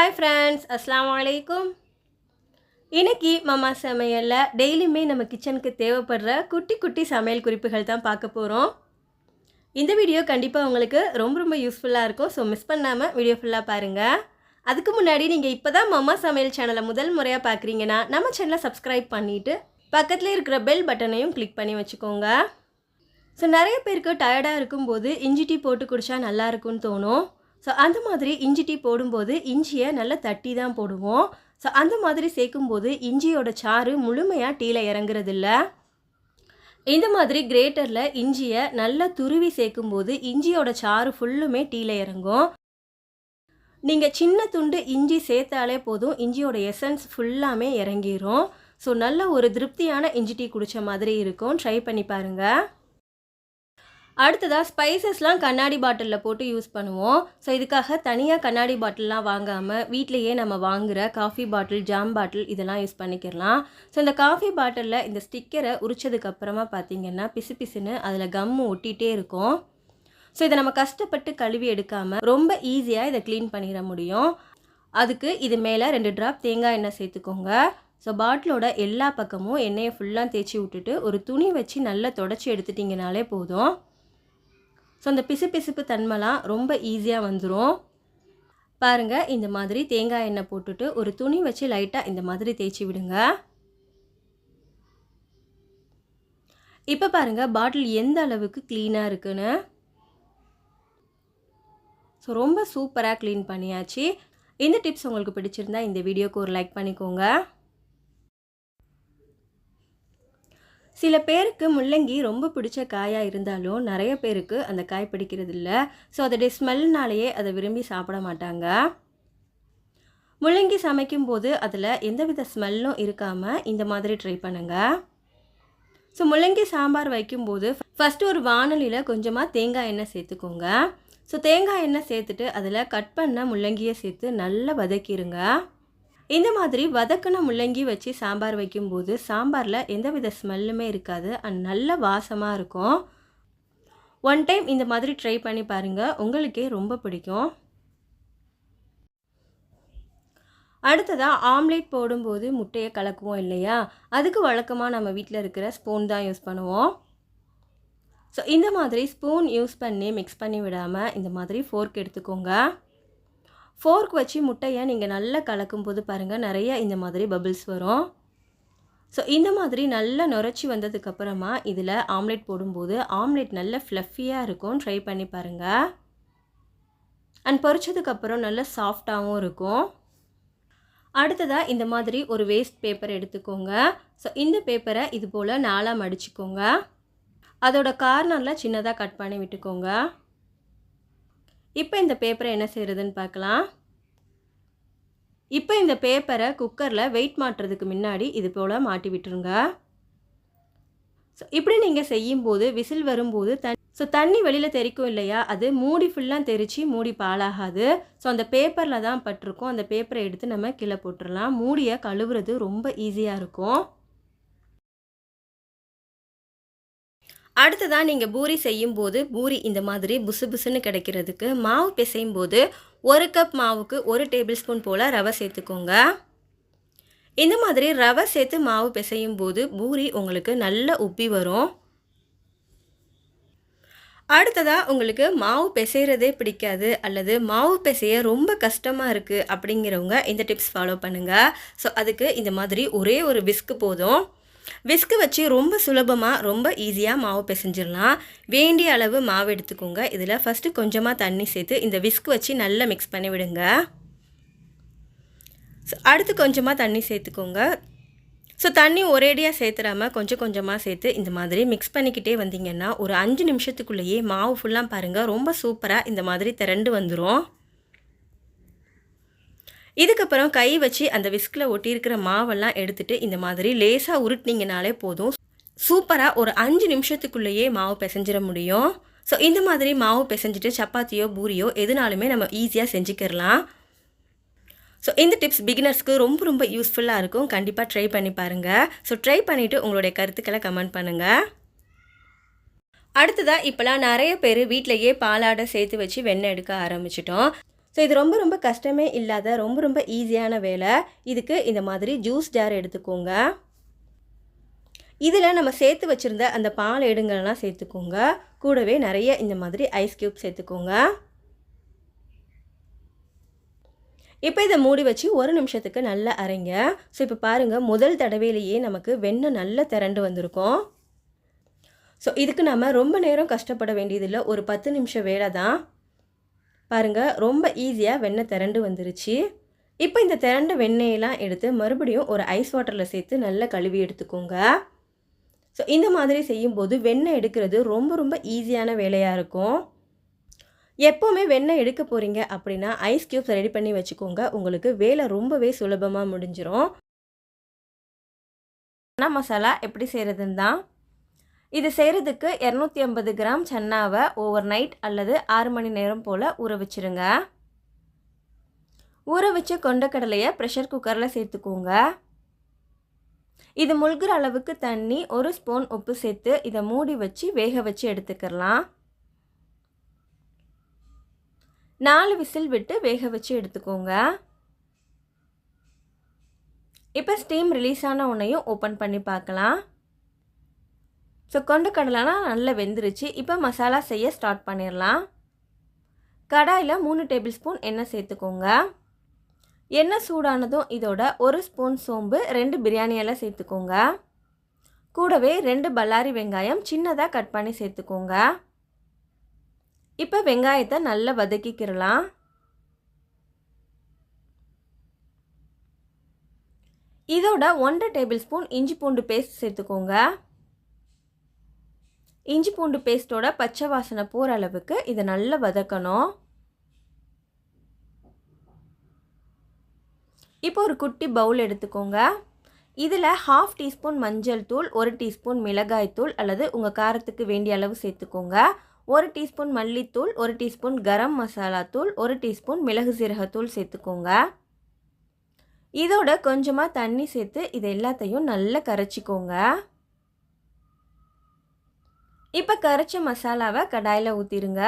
Hi friends அஸ்லாம் வலைக்கும் இன்றைக்கி மாமா சமையலில் டெய்லியுமே நம்ம கிச்சனுக்கு தேவைப்படுற குட்டி குட்டி சமையல் குறிப்புகள் தான் பார்க்க போகிறோம் இந்த வீடியோ கண்டிப்பாக உங்களுக்கு ரொம்ப ரொம்ப யூஸ்ஃபுல்லாக இருக்கும். ஸோ மிஸ் பண்ணாமல் வீடியோ ஃபுல்லாக பாருங்கள் அதுக்கு முன்னாடி நீங்கள் இப்போ தான் மாமா சமையல் சேனலை முதல் முறையாக பார்க்குறீங்கன்னா நம்ம சேனலை சப்ஸ்கிரைப் பண்ணிவிட்டு பக்கத்தில் இருக்கிற பெல் பட்டனையும் கிளிக் பண்ணி வச்சுக்கோங்க. ஸோ நிறைய பேருக்கு டயர்டாக இருக்கும்போது இஞ்சி டீ போட்டு குடித்தா நல்லாயிருக்குன்னு தோணும். ஸோ அந்த மாதிரி இஞ்சி டீ போடும்போது இஞ்சியை நல்லா தட்டி தான் போடுவோம். ஸோ அந்த மாதிரி சேர்க்கும்போது இஞ்சியோட சாறு முழுமையாக டீயில் இறங்குறதில்ல. இந்த மாதிரி கிரேட்டரில் இஞ்சியை நல்லா துருவி சேர்க்கும்போது இஞ்சியோட சாறு ஃபுல்லுமே டீயில் இறங்கும். நீங்கள் சின்ன துண்டு இஞ்சி சேர்த்தாலே போதும் இஞ்சியோட எசன்ஸ் ஃபுல்லாமே இறங்கிரும். ஸோ நல்ல ஒரு திருப்தியான இஞ்சி டீ குடித்த மாதிரி இருக்கும். ட்ரை பண்ணி பாருங்கள் அடுத்ததாக ஸ்பைசஸ்லாம் கண்ணாடி பாட்டிலில் போட்டு யூஸ் பண்ணுவோம். ஸோ இதுக்காக தனியாக கண்ணாடி பாட்டில்லாம் வாங்காமல் வீட்டிலையே நம்ம வாங்குகிற காஃபி பாட்டில் ஜாம் பாட்டில் இதெல்லாம் யூஸ் பண்ணிக்கிறலாம் ஸோ இந்த காஃபி பாட்டிலில் இந்த ஸ்டிக்கரை உரிச்சதுக்கப்புறமா பார்த்தீங்கன்னா பிசு பிசுன்னு அதில் கம்மு ஒட்டிகிட்டே இருக்கும். ஸோ இதை நம்ம கஷ்டப்பட்டு கழுவி எடுக்காமல் ரொம்ப ஈஸியாக இதை க்ளீன் பண்ணிட முடியும். அதுக்கு இது மேலே ரெண்டு ட்ராப் தேங்காய் எண்ணெய் சேர்த்துக்கோங்க. ஸோ பாட்டிலோட எல்லா பக்கமும் எண்ணெயை ஃபுல்லாக தேய்ச்சி விட்டுட்டு ஒரு துணி வச்சு நல்லா தொடச்சி எடுத்துட்டிங்கனாலே போதும். ஸோ அந்த பிசுபிசுப்பு தன்மைலாம் ரொம்ப ஈஸியாக வந்துடும் பாருங்கள் இந்த மாதிரி தேங்காய் எண்ணெய் போட்டுட்டு ஒரு துணி வச்சு லைட்டாக இந்த மாதிரி தேய்ச்சி விடுங்க. இப்போ பாருங்கள் பாட்டில் எந்த அளவுக்கு க்ளீனாக இருக்குன்னு. ஸோ ரொம்ப சூப்பராக க்ளீன் பண்ணியாச்சு. இந்த டிப்ஸ் உங்களுக்கு பிடிச்சிருந்தா இந்த வீடியோக்கு ஒரு லைக் பண்ணிக்கோங்க. சில பேருக்கு முள்ளங்கி ரொம்ப பிடிச்ச காயாக இருந்தாலும் நிறைய பேருக்கு அந்த காய் பிடிக்கிறது இல்லை ஸோ அதோடைய ஸ்மெல்னாலேயே அதை விரும்பி சாப்பிட மாட்டாங்க. முள்ளங்கி சமைக்கும் போது அதில் எந்தவித ஸ்மெல்லும் இருக்காமல் இந்த மாதிரி ட்ரை பண்ணுங்கள் ஸோ முள்ளங்கி சாம்பார் வைக்கும்போது ஃபஸ்ட்டு ஒரு வானொலியில் கொஞ்சமாக தேங்காய் எண்ணெய் சேர்த்துக்கோங்க. ஸோ தேங்காய் எண்ணெய் சேர்த்துட்டு அதில் கட் பண்ண முள்ளங்கியை சேர்த்து நல்லா வதக்கிடுங்க இந்த மாதிரி வதக்கின முள்ளங்கி வச்சு சாம்பார் வைக்கும்போது சாம்பாரில் எந்தவித ஸ்மெல்லுமே இருக்காது. அண்ட் நல்ல வாசமாக இருக்கும். ஒன் டைம் இந்த மாதிரி ட்ரை பண்ணி பாருங்கள் உங்களுக்கே ரொம்ப பிடிக்கும். அடுத்ததாக ஆம்லேட் போடும்போது முட்டையை கலக்குவோம் இல்லையா? அதுக்கு வழக்கமாக நம்ம வீட்டில் இருக்கிற ஸ்பூன் தான் யூஸ் பண்ணுவோம். ஸோ இந்த மாதிரி ஸ்பூன் யூஸ் பண்ணி மிக்ஸ் பண்ணி விடாமல் இந்த மாதிரி ஃபோர்க் எடுத்துக்கோங்க. ஃபோர்க் வச்சு முட்டையை நீங்கள் நல்லா கலக்கும் போது பாருங்கள் நிறைய இந்த மாதிரி பபிள்ஸ் வரும். ஸோ இந்த மாதிரி நல்லா நுரைச்சி வந்ததுக்கப்புறமா இதில் ஆம்லேட் போடும்போது ஆம்லேட் நல்ல ஃப்ளஃபியாக இருக்கும். ட்ரை பண்ணி பாருங்கள் அண்ட் பொரிச்சதுக்கப்புறம் நல்ல சாஃப்டாகவும் இருக்கும். அடுத்ததாக இந்த மாதிரி ஒரு வேஸ்ட் பேப்பர் எடுத்துக்கோங்க. ஸோ இந்த பேப்பரை இது போல் நாளாக மடிச்சுக்கோங்க. அதோட கார்னரில் சின்னதாக கட் பண்ணி விட்டுக்கோங்க. இப்போ இந்த பேப்பரை என்ன செய்கிறதுன்னு பார்க்கலாம் இப்போ இந்த பேப்பரை குக்கரில் வெயிட் மாட்டுறதுக்கு முன்னாடி இது போல் மாட்டி விட்டுருங்க. ஸோ இப்படி நீங்கள் செய்யும்போது விசில் வரும்போது தண் ஸோ தண்ணி வெளியில் தெரிக்கும் இல்லையா? அது மூடி ஃபுல்லாக தெரித்து மூடி பாலாகாது ஸோ அந்த பேப்பரில் தான் பட்டிருக்கும். அந்த பேப்பரை எடுத்து நம்ம கீழே போட்டுடலாம் மூடியை கழுவுறது ரொம்ப ஈஸியாக இருக்கும். அடுத்ததாக நீங்கள் பூரி செய்யும்போது பூரி இந்த மாதிரி புசு புசுன்னு கிடைக்கிறதுக்கு மாவு பிசையும் போது ஒரு கப் மாவுக்கு ஒரு டேபிள் ஸ்பூன் போல் ரவை சேர்த்துக்கோங்க. இந்த மாதிரி ரவை சேர்த்து மாவு பிசையும் போது பூரி உங்களுக்கு நல்ல உப்பி வரும். அடுத்ததாக உங்களுக்கு மாவு பிசைகிறதே பிடிக்காது அல்லது மாவு பிசைய ரொம்ப கஷ்டமாக இருக்குது அப்படிங்கிறவங்க இந்த டிப்ஸ் ஃபாலோ பண்ணுங்கள் ஸோ அதுக்கு இந்த மாதிரி ஒரே ஒரு விஸ்க்கு போதும். விஸ்கு வச்சு ரொம்ப சுலபமாக ரொம்ப ஈஸியாக மாவு பிசைஞ்சிடலாம். வேண்டிய அளவு மாவு எடுத்துக்கோங்க. இதில் ஃபஸ்ட்டு கொஞ்சமாக தண்ணி சேர்த்து இந்த விஸ்கு வச்சு நல்லா மிக்ஸ் பண்ணி விடுங்க. ஸோ அடுத்து கொஞ்சமாக தண்ணி சேர்த்துக்கோங்க. ஸோ தண்ணி ஒரேடியாக சேர்த்துடாமல் கொஞ்சம் கொஞ்சமாக சேர்த்து இந்த மாதிரி மிக்ஸ் பண்ணிக்கிட்டே வந்தீங்கன்னா ஒரு அஞ்சு நிமிஷத்துக்குள்ளேயே மாவு ஃபுல்லாக பாருங்கள் ரொம்ப சூப்பராக இந்த மாதிரி திரண்டு வந்துடும் இதுக்கப்புறம் கை வச்சு அந்த விஸ்கில் ஒட்டியிருக்கிற மாவெல்லாம் எடுத்துகிட்டு இந்த மாதிரி லேசாக உருட்டினீங்கனாலே போதும். சூப்பராக ஒரு அஞ்சு நிமிஷத்துக்குள்ளேயே மாவு பிசைஞ்சிட முடியும். ஸோ இந்த மாதிரி மாவு பிசைஞ்சிட்டு சப்பாத்தியோ பூரியோ எதுனாலுமே நம்ம ஈஸியாக செஞ்சுக்கிடலாம் ஸோ இந்த டிப்ஸ் பிகினர்ஸ்க்கு ரொம்ப ரொம்ப யூஸ்ஃபுல்லாக இருக்கும். கண்டிப்பாக ட்ரை பண்ணி பாருங்கள் ஸோ ட்ரை பண்ணிவிட்டு உங்களுடைய கருத்துக்களை கமெண்ட் பண்ணுங்கள் அடுத்ததாக இப்போலாம் நிறைய பேர் வீட்டிலையே பாலாடை சேர்த்து வச்சு வெண்ணெய் எடுக்க ஆரம்பிச்சிட்டோம். ஸோ இது ரொம்ப ரொம்ப கஷ்டமே இல்லாத ரொம்ப ரொம்ப ஈஸியான வேலை. இதுக்கு இந்த மாதிரி ஜூஸ் ஜார் எடுத்துக்கோங்க. இதில் நம்ம சேர்த்து வச்சுருந்த அந்த பால் எடுங்கள்லாம் சேர்த்துக்கோங்க. கூடவே நிறைய இந்த மாதிரி ஐஸ் க்யூப் சேர்த்துக்கோங்க. இப்போ இதை மூடி வச்சு ஒரு நிமிஷத்துக்கு நல்லா அரைங்க. ஸோ இப்போ பாருங்கள் முதல் தடவையிலேயே நமக்கு வெண்ணெய் நல்லா திரண்டு வந்திருக்கும். ஸோ இதுக்கு நம்ம ரொம்ப நேரம் கஷ்டப்பட வேண்டியதில்லை. ஒரு பத்து நிமிஷம் வேலை தான். பாருங்கள் ரொம்ப ஈஸியாக வெண்ணெய் திரண்டு வந்துருச்சு. இப்போ இந்த திரண்ட வெண்ணெயெல்லாம் எடுத்து மறுபடியும் ஒரு ஐஸ் வாட்டரில் சேர்த்து நல்லா கழுவி எடுத்துக்கோங்க. ஸோ இந்த மாதிரி செய்யும்போது வெண்ணெய் எடுக்கிறது ரொம்ப ரொம்ப ஈஸியான வேலையாக இருக்கும். எப்போவுமே வெண்ணெய் எடுக்க போகிறீங்க அப்படின்னா ஐஸ் க்யூப்ஸ் ரெடி பண்ணி வச்சுக்கோங்க. உங்களுக்கு வேலை ரொம்பவே சுலபமாக முடிஞ்சிடும் மசாலா எப்படி செய்கிறதுன்னு தான் இது செய்கிறதுக்கு இரநூத்தி ஐம்பது கிராம் சன்னாவை ஓவர் நைட் அல்லது ஆறு மணி நேரம் போல் ஊற வச்சுருங்க. ஊற வச்ச கொண்டக்கடலையை ப்ரெஷர் குக்கரில் சேர்த்துக்கோங்க. இது முழுகிற அளவுக்கு தண்ணி ஒரு ஸ்பூன் உப்பு சேர்த்து இதை மூடி வச்சு வேக வச்சு எடுத்துக்கலாம். நாலு விசில் விட்டு வேக வச்சு எடுத்துக்கோங்க. இப்போ ஸ்டீம் ரிலீஸ் ஆன உன்னையும் ஓப்பன் பண்ணி பார்க்கலாம். ஸோ கொண்ட கடலைனா நல்லா வெந்துருச்சு. இப்போ மசாலா செய்ய ஸ்டார்ட் பண்ணிடலாம். கடாயில் மூணு டேபிள் ஸ்பூன் எண்ணெய் சேர்த்துக்கோங்க. எண்ணெய் சூடானதும் இதோட ஒரு ஸ்பூன் சோம்பு ரெண்டு பிரியாணி எல்லாம் சேர்த்துக்கோங்க. கூடவே ரெண்டு பல்லாரி வெங்காயம் சின்னதாக கட் பண்ணி சேர்த்துக்கோங்க. இப்போ வெங்காயத்தை நல்லா வதக்கிக்கிறலாம் இதோட ஒன்றரை டேபிள் ஸ்பூன் இஞ்சி பூண்டு பேஸ்ட் சேர்த்துக்கோங்க. இஞ்சி பூண்டு பேஸ்ட்டோட பச்சை வாசனை போகிற அளவுக்கு இதை நல்லா வதக்கணும். இப்போ ஒரு குட்டி பவுல் எடுத்துக்கோங்க. இதில் ஹாஃப் டீஸ்பூன் மஞ்சள் தூள் ஒரு டீஸ்பூன் மிளகாய் தூள் அல்லது உங்கள் காரத்துக்கு வேண்டிய அளவு சேர்த்துக்கோங்க. ஒரு டீஸ்பூன் மல்லித்தூள் ஒரு டீஸ்பூன் கரம் மசாலா தூள் ஒரு டீஸ்பூன் மிளகு சீரகத்தூள் சேர்த்துக்கோங்க. இதோட கொஞ்சமாக தண்ணி சேர்த்து இது எல்லாத்தையும் நல்லா கரைச்சிக்கோங்க. இப்போ கரைச்ச மசாலாவை கடாயில் ஊற்றிடுங்க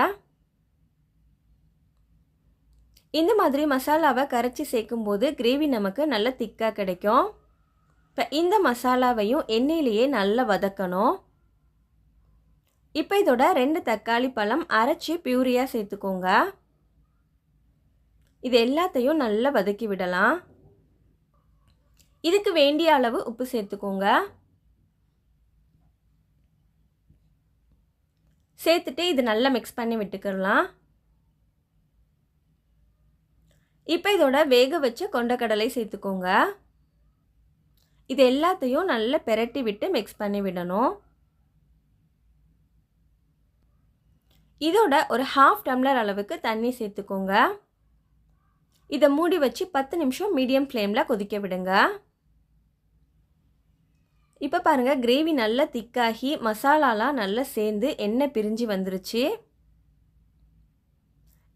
இந்த மாதிரி மசாலாவை கரைச்சி சேர்க்கும்போது கிரேவி நமக்கு நல்ல திக்காக கிடைக்கும். இப்போ இந்த மசாலாவையும் எண்ணெயிலேயே நல்லா வதக்கணும். இப்போ இதோட ரெண்டு தக்காளி பழம் அரைச்சி பியூரியாக சேர்த்துக்கோங்க. இது எல்லாத்தையும் நல்லா வதக்கி விடலாம். இதுக்கு வேண்டிய அளவு உப்பு சேர்த்துக்கோங்க. சேர்த்துட்டு இது நல்லா மிக்ஸ் பண்ணி விட்டுக்கிடலாம். இப்போ இதோட வேக வச்ச கொண்டக்கடலை சேர்த்துக்கோங்க. இது எல்லாத்தையும் நல்லா பெரட்டி விட்டு மிக்ஸ் பண்ணி விடணும். இதோட ஒரு ஹாஃப் டம்ளர் அளவுக்கு தண்ணி சேர்த்துக்கோங்க. இதை மூடி வச்சு பத்து நிமிஷம் மீடியம் ஃப்ளேமில் கொதிக்க விடுங்க. இப்போ பாருங்கள் கிரேவி நல்லா திக்காகி மசாலாலாம் நல்லா சேர்ந்து எண்ணெய் பிரிஞ்சு வந்துருச்சு.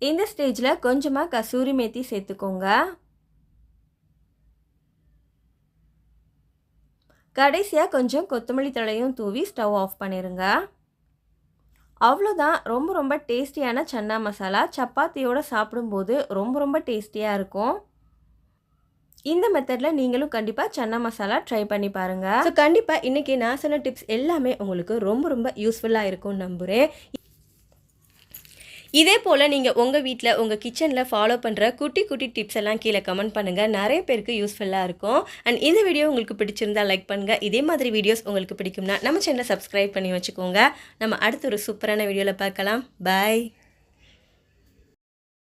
இந்த ஸ்டேஜில் கொஞ்சமாக கசூரி மேத்தி சேர்த்துக்கோங்க. கடைசியாக கொஞ்சம் கொத்தமல்லி தழையும் தூவி ஸ்டவ் ஆஃப் பண்ணிடுங்க அவ்வளோதான் ரொம்ப ரொம்ப டேஸ்டியான சன்னா மசாலா. சப்பாத்தியோடு சாப்பிடும்போது ரொம்ப ரொம்ப டேஸ்டியாக இருக்கும். இந்த மெத்தடில் நீங்களும் கண்டிப்பாக சன்னா மசாலா ட்ரை பண்ணி பாருங்கள் ஸோ கண்டிப்பாக இன்றைக்கி நான் சொன்ன டிப்ஸ் எல்லாமே உங்களுக்கு ரொம்ப ரொம்ப யூஸ்ஃபுல்லாக இருக்கும் நம்புகிறேன் இதே போல் நீங்கள் உங்கள் வீட்டில் உங்கள் கிச்சனில் ஃபாலோ பண்ணுற குட்டி குட்டி டிப்ஸ் எல்லாம் கீழே கமெண்ட் பண்ணுங்கள் நிறைய பேருக்கு யூஸ்ஃபுல்லாக இருக்கும். அண்ட் இந்த வீடியோ உங்களுக்கு பிடிச்சிருந்தா லைக் பண்ணுங்கள் இதே மாதிரி வீடியோஸ் உங்களுக்கு பிடிக்கும்னா நம்ம சேனலை சப்ஸ்கிரைப் பண்ணி வச்சுக்கோங்க. நம்ம அடுத்த ஒரு சூப்பரான வீடியோவில் பார்க்கலாம். பாய்